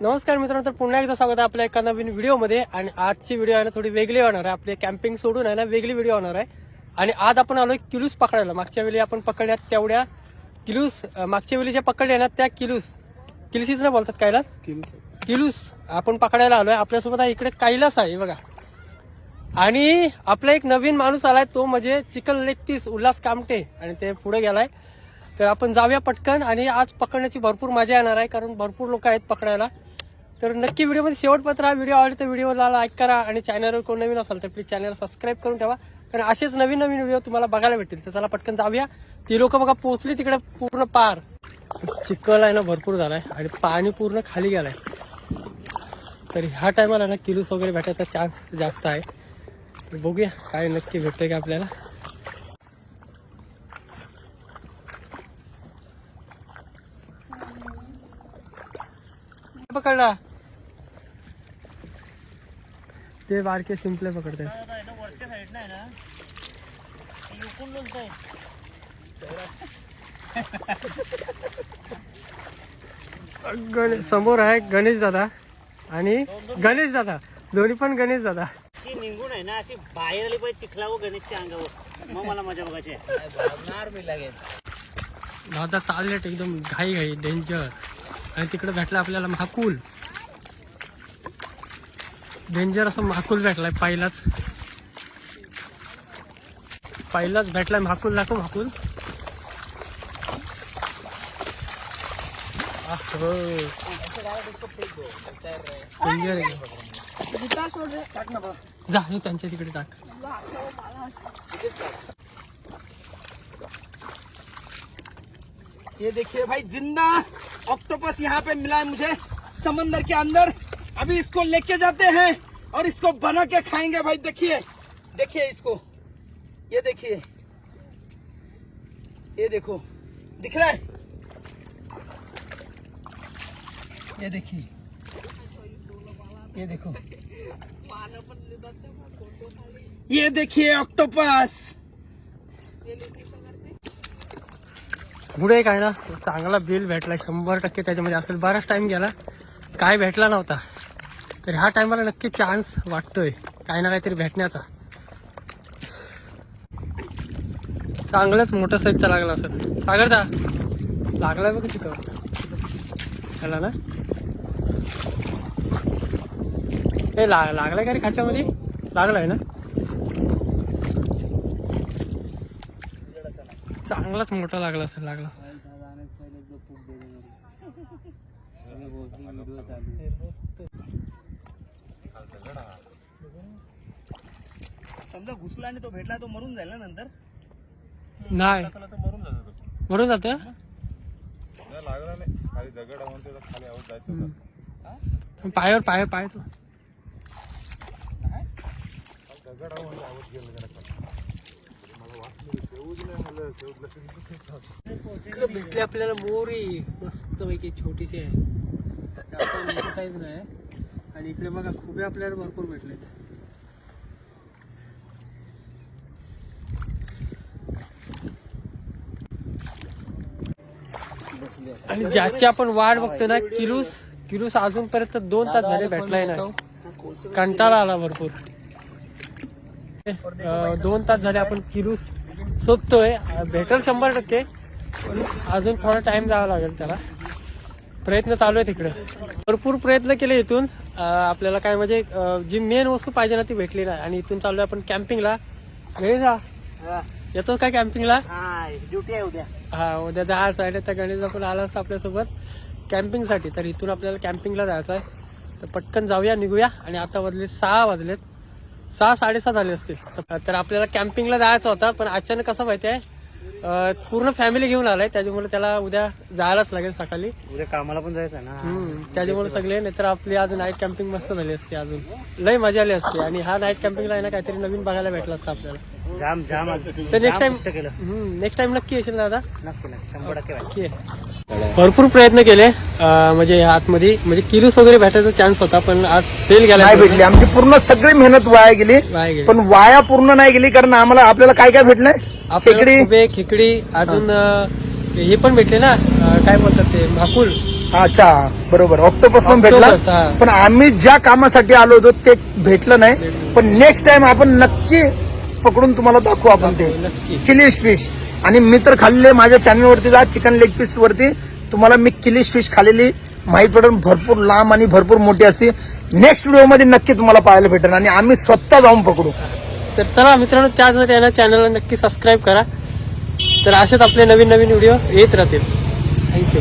नमस्कार मित्रांनो तर पुन्हा एकदा स्वागत आहे आपल्या एका नवीन व्हिडिओमध्ये. आणि आजची व्हिडिओ आहे ना थोडी वेगळी होणार आहे. आपली कॅम्पिंग सोडून आहे ना वेगळी व्हिडिओ होणार आहे. आणि आज आपण आलोय किलूस पकडायला. मागच्या वेळी आपण पकडल्यात तेवढ्या किलूस मागच्या वेळी ज्या पकडल्या ना त्या किलूस. किलसीच ना बोलतात कायला किलूस. आपण पकडायला आलोय. आपल्यासोबत आहे इकडे कैलास आहे बघा. आणि आपला एक नवीन माणूस आलाय तो म्हणजे chicken leg piece Ulhas Kamte. आणि ते पुढे गेलाय. तर आपण जाऊया पटकन. आणि आज पकडण्याची भरपूर मजा येणार आहे कारण भरपूर लोक आहेत पकडायला. तर नक्की व्हिडिओमध्ये शेवटपत्र हा व्हिडिओ आवडतो तर व्हिडिओला लाईक करा आणि चॅनलवर कोण नवीन असाल तर प्लीज चॅनल सबस्क्राईब करून ठेवा. कारण असेच नवीन नवीन व्हिडिओ तुम्हाला बघायला भेटतील. तर चला पटकन जाऊया. ती लोक बघा पोहोचली तिकडे पूर्ण पार. चिखल आहे ना भरपूर झालाय. आणि पाणी पूर्ण खाली गेलाय. तर ह्या टायमाला ना किलूस वगैरे भेटायचा चान्स जास्त आहे. बघूया काय नक्की भेटतंय का आपल्याला. पकडला. ते बारके सिंपले पकडते. समोर आहे गणेश दादा आणि गणेश दादा. दोन्ही पण गणेश दादा. अशी निघून आहे ना अशी बाहेर आली पाहिजे चिखलावर गणेशच्या अंगावर. मग मला मजा बघायची आहे. दादा चाललेट एकदम घाई घाई डेंजर आणि तिकडे भेटला आपल्याला महाकूल. डेंजर असं महाकूल भेटलाय पहिलाच. पहिलाच भेटलाय महाकूल दाखव महाकूल. अहो. जा हे त्यांच्या तिकडे टाक. ये देखिए भाई जिंदा. ऑक्टोपस यहाँ पे मिला है मुझे। समंदर के अंदर। अभी इसको लेके जाते हैं और इसको बना के खाएँगे भाई, देखिए। देखिए इसको। ये देखिए। ये देखो। दिख रहा है? ये देखिए। ये देखो। ये देखिए ऑक्टोपस। पुढे काय ना चांगला बिल भेटला शंभर टक्के त्याच्यामध्ये असेल. बराच टाइम गेला काय भेटला नव्हता. तर ह्या टायमाला नक्की चान्स वाटतोय काही ना काहीतरी भेटण्याचा. चांगलंच मोठं साईजचा लागला असेल. सागर दा लागलाय बघ तिथं. झाला ना? हे ला लागलाय का रे खाच्यामध्ये? लागलाय ना? चांगलाच मोठा लागला असेल लागला. समजा घुसला आणि तो भेटला तो मरून जाईल ना नंतर? नाही. मरून जातो. बरोबर जात? नाही लागला नाही. खाली दगड आहे म्हणून त्याचा खाली आवाज जायचं होता. पायावर पाय पाय तो. दगड आहे म्हणून आवाज गेला जरा खाली. मला वाटलं शेवच नाही मला शेवटला सिंधू इकडे भेटले आपल्याला मोरी मस्त पैकी छोटीशी आहे. साईज नाही आणि इकडे बघा खुबे आपल्याला भरपूर भेटले. आणि ज्याची आपण वाट बघतोय ना किलूस किलूस अजूनपर्यंत दोन तास झाले भेटलाय ना. कंटाळा आला भरपूर. दोन तास झाले आपण किलूस अं, भेटेल शंभर टक्के. पण अजून थोडा टाइम जावा लागेल त्याला. प्रयत्न चालू आहे तिकडे. भरपूर प्रयत्न केले इथून. आपल्याला काय म्हणजे जी मेन वस्तू पाहिजे ना ती भेटली नाही. आणि इथून चाललोय आपण कॅम्पिंगला गणेशा येतो काय कॅम्पिंगला ड्युटी आहे उद्या. हा उद्या दहा साडे तर गणेश आपण आला असता आपल्यासोबत कॅम्पिंगसाठी तर इथून आपल्याला कॅम्पिंगला जायचं आहे तर पटकन जाऊया निघूया. आणि आता वाजले सहा वाजलेत. सहा साडेसहा झाले असतील. तर- आपल्याला कॅम्पिंगला जायचं होता पण अचानक कसं माहिती आहे पूर्ण फॅमिली घेऊन आलाय त्याच्यामुळे त्याला उद्या जायलाच लागेल सकाळी. उद्या कामाला पण जायचं ना. त्याच्यामुळे सगळे नाहीतर आपली आज नाईट कॅम्पिंग मस्त झाली असती अजून. लय मजा आली असते आणि हा नाईट कॅम्पिंगला ना काहीतरी नवीन बघायला भेटला असतं आपल्याला. जाम जाम तर नेक्स्ट टाइम नेक्स्ट टाइम नक्की येशील ना दादा. नक्की नक्की. शंभर टक्के नक्की आहे. भरपूर प्रयत्न केले. म्हणजे आतमध्ये म्हणजे किलूस वगैरे भेटायचा चान्स होता पण आज फेल गेला नाही भेटली. आमची पूर्ण सगळी मेहनत वाया गेली. पण वाया पूर्ण नाही गेली कारण आम्हाला आपल्याला काय काय भेटलंय? खेकडी. खेकडी अजून हे. पण भेटले ना. काय बोलतात ते भाकूल अच्छा बरोबर. ऑक्टोपस पण भेटला. पण आम्ही ज्या कामासाठी आलो होतो ते भेटलं नाही. पण नेक्स्ट टाइम आपण नक्की पकडून तुम्हाला दाखवू आपण ते. किलिश फिश आणि मी तर खाल्लेले माझ्या चॅनल वरती जा चिकन लेग पीस वरती. तुम्हाला मी किलिश फिश खाल्लेली. माहीत पडेल भरपूर लांब आणि भरपूर मोठी असते. नेक्स्ट व्हिडिओमध्ये नक्की तुम्हाला पाहायला भेटेल आणि आम्ही स्वतः जाऊन पकडू. तर चला मित्रांनो आहे ना चॅनलला नक्की सबस्क्राईब करा. तर असेच आपले नवीन नवीन व्हिडिओ येत राहतील. थँक्यू